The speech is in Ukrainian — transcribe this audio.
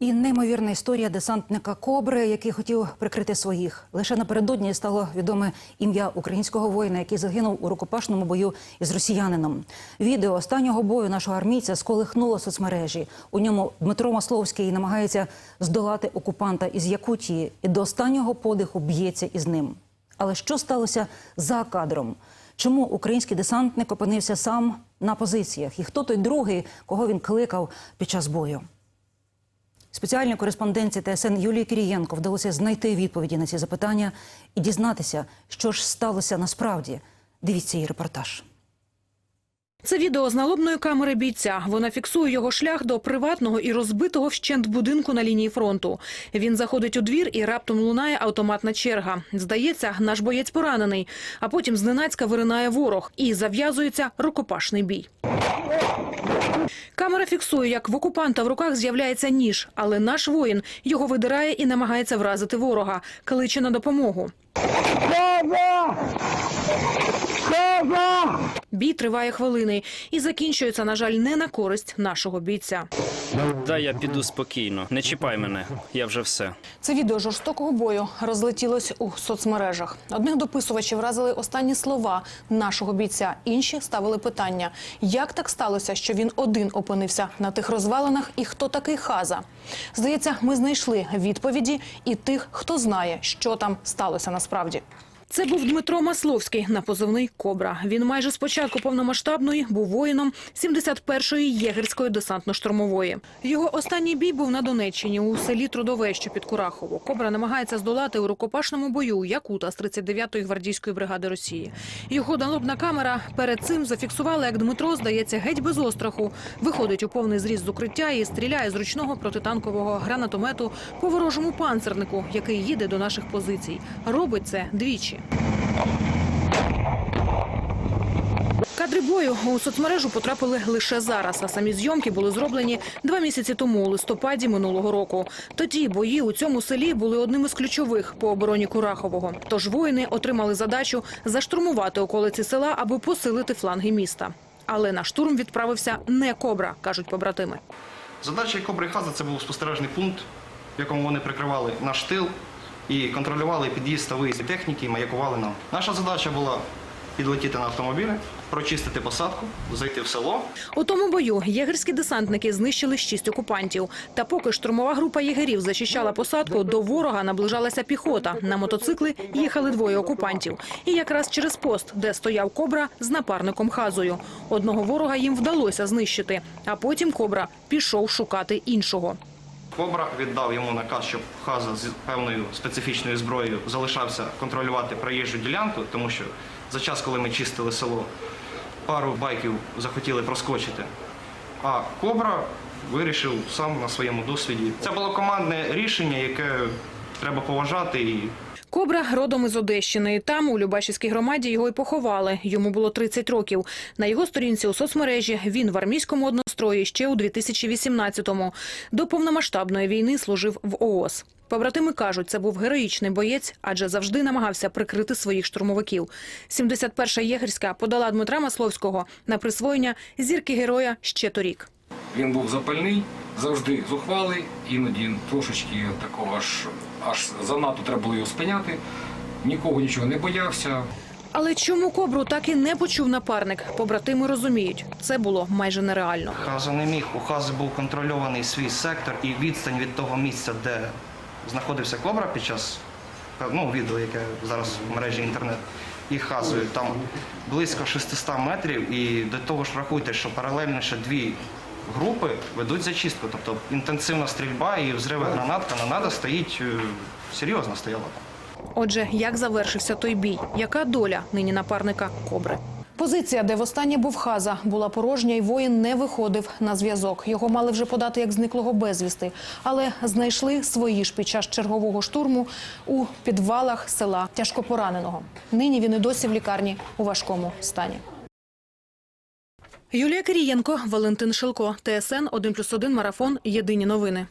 І неймовірна історія десантника Кобри, який хотів прикрити своїх. Лише напередодні стало відоме ім'я українського воїна, який загинув у рукопашному бою із росіянином. Відео останнього бою нашого армійця сколихнуло соцмережі. У ньому Дмитро Масловський намагається здолати окупанта із Якутії і до останнього подиху б'ється із ним. Але що сталося за кадром? Чому український десантник опинився сам на позиціях? І хто той другий, кого він кликав під час бою? Спеціальній кореспонденції ТСН Юлії Кирієнко вдалося знайти відповіді на ці запитання і дізнатися, що ж сталося насправді. Дивіться її репортаж. Це відео з налобної камери бійця. Вона фіксує його шлях до приватного і розбитого вщент будинку на лінії фронту. Він заходить у двір і раптом лунає автоматна черга. Здається, наш боєць поранений. А потім зненацька виринає ворог і зав'язується рукопашний бій. Камера фіксує, як в окупанта в руках з'являється ніж, але наш воїн його видирає і намагається вразити ворога, кличе на допомогу. Бій триває хвилини і закінчується, на жаль, не на користь нашого бійця. Да, я піду спокійно. Не чіпай мене, я вже все. Це відео жорстокого бою розлетілось у соцмережах. Одних дописувачів вразили останні слова нашого бійця. Інші ставили питання: як так сталося, що він один опинився на тих розвалинах, і хто такий хаза? Здається, ми знайшли відповіді і тих, хто знає, що там сталося насправді. Це був Дмитро Масловський на позивний Кобра. Він майже з початку повномасштабної був воїном 71-ї єгерської десантно-штурмової. Його останній бій був на Донеччині у селі Трудове, що під Курахово. Кобра намагається здолати у рукопашному бою Якута з 39-ї гвардійської бригади Росії. Його налобна камера перед цим зафіксувала, як Дмитро здається геть без остраху. Виходить у повний зріст з укриття і стріляє з ручного протитанкового гранатомету по ворожому панцернику, який їде до наших позицій. Робить це двічі. Кадри бою у соцмережу потрапили лише зараз, а самі зйомки були зроблені два місяці тому, у листопаді минулого року. Тоді бої у цьому селі були одним із ключових по обороні Курахового. Тож воїни отримали задачу заштурмувати околиці села, аби посилити фланги міста. Але на штурм відправився не кобра, кажуть побратими. Задача Кобри Хаза це був спостережний пункт, в якому вони прикривали наш тил і контролювали під'їзд та виїзд техніки і маякували нам. Наша задача була підлетіти на автомобілі, прочистити посадку, зайти в село. У тому бою єгерські десантники знищили шість окупантів. Та поки штурмова група єгерів зачищала посадку, до ворога наближалася піхота. На мотоцикли їхали двоє окупантів. І якраз через пост, де стояв кобра з напарником Хазою. Одного ворога їм вдалося знищити, а потім кобра пішов шукати іншого. Кобра віддав йому наказ, щоб Хаза з певною специфічною зброєю залишався контролювати проїжджу ділянку, тому що за час, коли ми чистили село, пару байків захотіли проскочити. А Кобра вирішив сам на своєму досвіді. Це було командне рішення, яке треба поважати і Кобра родом із Одещини. Там, у Любашівській громаді, його й поховали. Йому було 30 років. На його сторінці у соцмережі він в армійському однострої ще у 2018-му. До повномасштабної війни служив в ООС. Побратими кажуть, це був героїчний боєць, адже завжди намагався прикрити своїх штурмовиків. 71-ша єгерська подала Дмитра Масловського на присвоєння зірки героя ще торік. Він був запальний, завжди зухвалий, іноді трошечки такого аж, аж занадто треба було його спиняти. Нікого нічого не боявся. Але чому кобру так і не почув напарник? Побратими розуміють, це було майже нереально. Хаза не міг. У Хази був контрольований свій сектор і відстань від того місця, де знаходився Кобра під час ну, відео, яке зараз в мережі інтернет, і Хазою. Там близько 600 метрів. І до того ж рахуйте, що паралельно ще дві групи ведуть зачистку. Тобто інтенсивна стрільба і взриви гранат, канонада стоїть е, серйозно стояла. Отже, як завершився той бій? Яка доля нині напарника кобри? Позиція, де востаннє був хаза, була порожня, і воїн не виходив на зв'язок. Його мали вже подати як зниклого безвісти, але знайшли свої ж під час чергового штурму у підвалах села тяжкопораненого. Нині він і досі в лікарні у важкому стані. Юлія Кирієнко, Валентин Шилко, ТСН 1+,1 Марафон. Єдині новини.